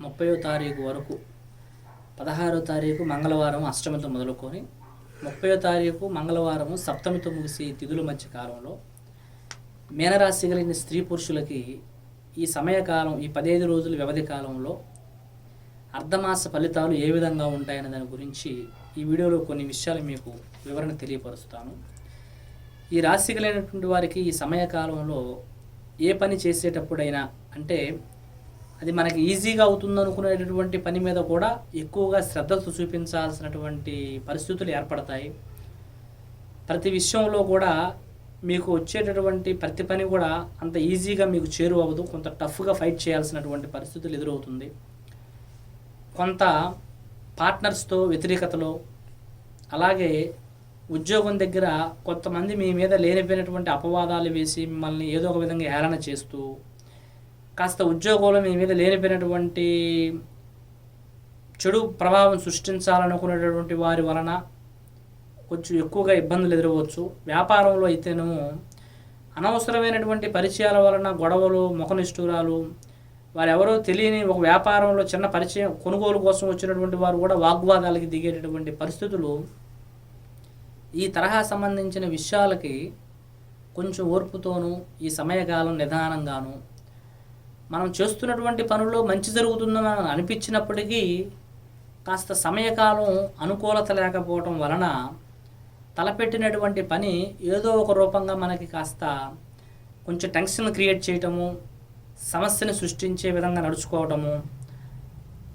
ముప్పయో తారీఖు వరకు పదహారో తారీఖు మంగళవారం అష్టమితో మొదలుకొని ముప్పయో తారీఖు మంగళవారము సప్తమితో ముగిసి తిథుల మధ్య కాలంలో మీనరాశి కలిగిన స్త్రీ పురుషులకి ఈ సమయకాలం ఈ పదిహేను రోజుల వ్యవధి కాలంలో అర్ధమాస ఫలితాలు ఏ విధంగా ఉంటాయనే దాని గురించి ఈ వీడియోలో కొన్ని విషయాలు మీకు వివరణ తెలియపరుస్తాను. ఈ రాశి కలిగినటువంటి వారికి ఈ సమయకాలంలో ఏ పని చేసేటప్పుడైనా అంటే అది మనకి ఈజీగా అవుతుంది అనుకునేటటువంటి పని మీద కూడా ఎక్కువగా శ్రద్ధ చూపించాల్సినటువంటి పరిస్థితులు ఏర్పడతాయి. ప్రతి విషయంలో కూడా మీకు వచ్చేటటువంటి ప్రతి పని కూడా అంత ఈజీగా మీకు చేరువ అవ్వదు కొంత టఫ్గా ఫైట్ చేయాల్సినటువంటి పరిస్థితులు ఎదురవుతుంది. కొంత పార్ట్నర్స్తో వ్యతిరేకతలో అలాగే ఉద్యోగం దగ్గర కొంతమంది మీ మీద లేనిపోయినటువంటి అపవాదాలు వేసి మిమ్మల్ని ఏదో ఒక విధంగా హేళన చేస్తూ కాస్త ఉద్యోగంలో మీ మీద లేనిపోయినటువంటి చెడు ప్రభావం సృష్టించాలనుకునేటటువంటి వారి వలన కొంచెం ఎక్కువగా ఇబ్బందులు ఎదురవచ్చు వ్యాపారంలో అయితేనేమో అనవసరమైనటువంటి పరిచయాల వలన గొడవలు ముఖనిష్ఠురాలు వారెవరో తెలియని ఒక వ్యాపారంలో చిన్న పరిచయం కొనుగోలు కోసం వచ్చినటువంటి వారు కూడా వాగ్వాదాలకి దిగేటటువంటి పరిస్థితులు ఈ తరహా సంబంధించిన విషయాలకి కొంచెం ఓర్పుతోనూ ఈ సమయకాలం నిదానంగాను మనం చేస్తున్నటువంటి పనుల్లో మంచి జరుగుతుందని మనకు అనిపించినప్పటికీ కాస్త సమయకాలం అనుకూలత లేకపోవటం వలన తలపెట్టినటువంటి పని ఏదో ఒక రూపంగా మనకి కాస్త కొంచెం టెన్షన్ క్రియేట్ చేయటము సమస్యను సృష్టించే విధంగా నడుచుకోవటము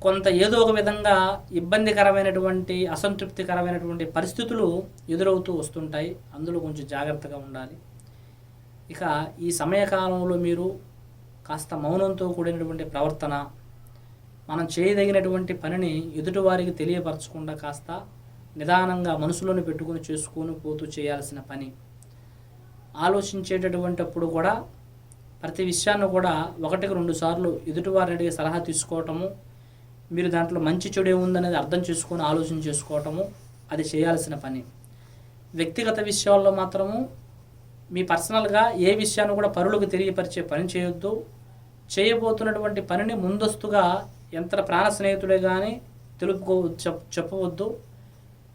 కొంత ఏదో ఒక విధంగా ఇబ్బందికరమైనటువంటి అసంతృప్తికరమైనటువంటి పరిస్థితులు ఎదురవుతూ వస్తుంటాయి. అందులో కొంచెం జాగ్రత్తగా ఉండాలి. ఇక ఈ సమయకాలంలో మీరు కాస్త మౌనంతో కూడినటువంటి ప్రవర్తన మనం చేయదగినటువంటి పనిని ఎదుటివారికి తెలియపరచకుండా కాస్త నిదానంగా మనసులోని పెట్టుకుని చేసుకొని పోతూ చేయాల్సిన పని. ఆలోచించేటటువంటప్పుడు కూడా ప్రతి విషయాన్ని కూడా ఒకటికి రెండు సార్లు ఎదుటివారిని అడిగి సలహా తీసుకోవటము మీరు దాంట్లో మంచి చెడు ఏముందనేది అర్థం చేసుకొని ఆలోచన చేసుకోవటము అది చేయాల్సిన పని. వ్యక్తిగత విషయాల్లో మాత్రము మీ పర్సనల్గా ఏ విషయాన్ని కూడా పరులకు తెలియపరిచే పని చేయొద్దు. చేయబోతున్నటువంటి పనిని ముందస్తుగా ఎంత ప్రాణ స్నేహితుడే కానీ తెలుపుకో చెప్పవద్దు.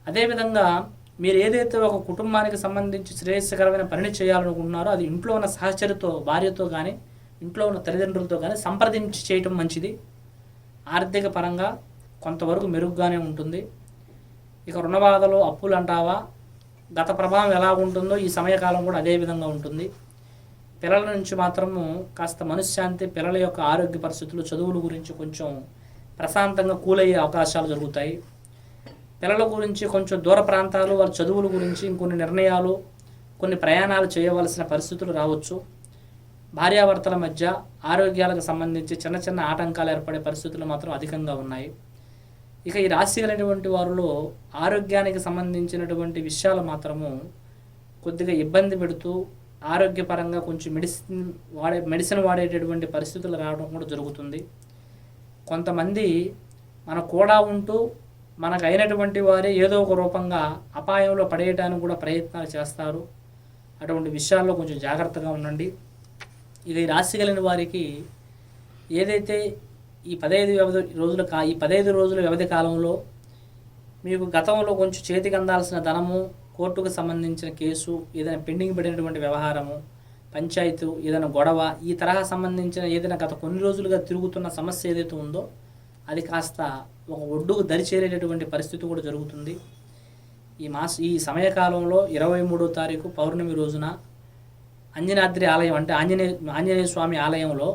అదేవిధంగా మీరు ఏదైతే ఒక కుటుంబానికి సంబంధించి శ్రేయస్కరమైన పనిని చేయాలనుకుంటున్నారో అది ఇంట్లో ఉన్న సహచరితో భార్యతో కానీ ఇంట్లో ఉన్న తల్లిదండ్రులతో కానీ సంప్రదించి చేయటం మంచిది. ఆర్థిక పరంగా కొంతవరకు మెరుగ్గానే ఉంటుంది. ఇక రుణబాధలు అప్పులు అంటావా? గత ప్రభావం ఎలా ఉంటుందో ఈ సమయకాలం కూడా అదే విధంగా ఉంటుంది. పిల్లల నుంచి మాత్రము కాస్త మనశ్శాంతి పిల్లల యొక్క ఆరోగ్య పరిస్థితులు చదువుల గురించి కొంచెం ప్రశాంతంగా కూలయ్యే అవకాశాలు జరుగుతాయి. పిల్లల గురించి కొంచెం దూర ప్రాంతాలు వాళ్ళ చదువుల గురించి ఇంకొన్ని నిర్ణయాలు కొన్ని ప్రయాణాలు చేయవలసిన పరిస్థితులు రావచ్చు. భార్యాభర్తల మధ్య ఆరోగ్యాలకు సంబంధించి చిన్న చిన్న ఆటంకాలు ఏర్పడే పరిస్థితులు మాత్రం అధికంగా ఉన్నాయి. ఇక ఈ రాశి కలిగినటువంటి వారిలో ఆరోగ్యానికి సంబంధించినటువంటి విషయాలు మాత్రము కొద్దిగా ఇబ్బంది పెడుతూ ఆరోగ్యపరంగా కొంచెం మెడిసిన్ వాడే మెడిసిన్ వాడేటటువంటి పరిస్థితులు రావడం కూడా జరుగుతుంది. కొంతమంది మన కూడా ఉంటూ మనకు అయినటువంటి వారే ఏదో ఒక రూపంగా అపాయంలో పడేయడానికి కూడా ప్రయత్నాలు చేస్తారు. అటువంటి విషయాల్లో కొంచెం జాగ్రత్తగా ఉండండి. ఇది ఈ రాశి కలిగిన వారికి ఏదైతే ఈ పదహైదు వ్యవధి రోజుల కా ఈ పదహైదు రోజుల వ్యవధి కాలంలో మీకు గతంలో కొంచెం చేతికి అందాల్సిన ధనము కోర్టుకు సంబంధించిన కేసు ఏదైనా పెండింగ్ పడినటువంటి వ్యవహారము పంచాయతీ ఏదైనా గొడవ ఈ తరహా సంబంధించిన ఏదైనా గత కొన్ని రోజులుగా తిరుగుతున్న సమస్య ఏదైతే ఉందో అది కాస్త ఒక ఒడ్డుకు దరి చేరేటటువంటి పరిస్థితి కూడా జరుగుతుంది. ఈ మాస ఈ సమయకాలంలో ఇరవై మూడో తారీఖు పౌర్ణమి రోజున అంజనాద్రి ఆలయం అంటే ఆంజనేయ ఆంజనేయ స్వామి ఆలయంలో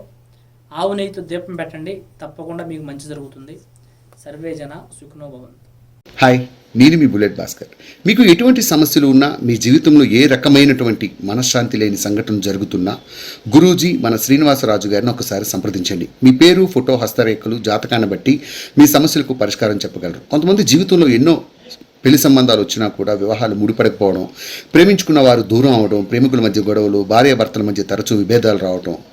ఆవు నెయ్యితో దీపం పెట్టండి. తప్పకుండా మీకు మంచి జరుగుతుంది. సర్వే జన సుఖనో హాయ్ నేను మీ బుల్లెట్ భాస్కర్. మీకు ఎటువంటి సమస్యలు ఉన్నా మీ జీవితంలో ఏ రకమైనటువంటి మనశ్శాంతి లేని సంఘటన జరుగుతున్నా గురూజీ మన శ్రీనివాసరాజు గారిని ఒకసారి సంప్రదించండి. మీ పేరు ఫోటో హస్తరేఖలు జాతకాన్ని బట్టి మీ సమస్యలకు పరిష్కారం చెప్పగలరు. కొంతమంది జీవితంలో ఎన్నో పెళ్ళి సంబంధాలు వచ్చినా కూడా వివాహాలు ముడిపడకపోవడం ప్రేమించుకున్న వారు దూరం అవడం ప్రేమికుల మధ్య గొడవలు భార్యాభర్తల మధ్య తరచూ విభేదాలు రావడం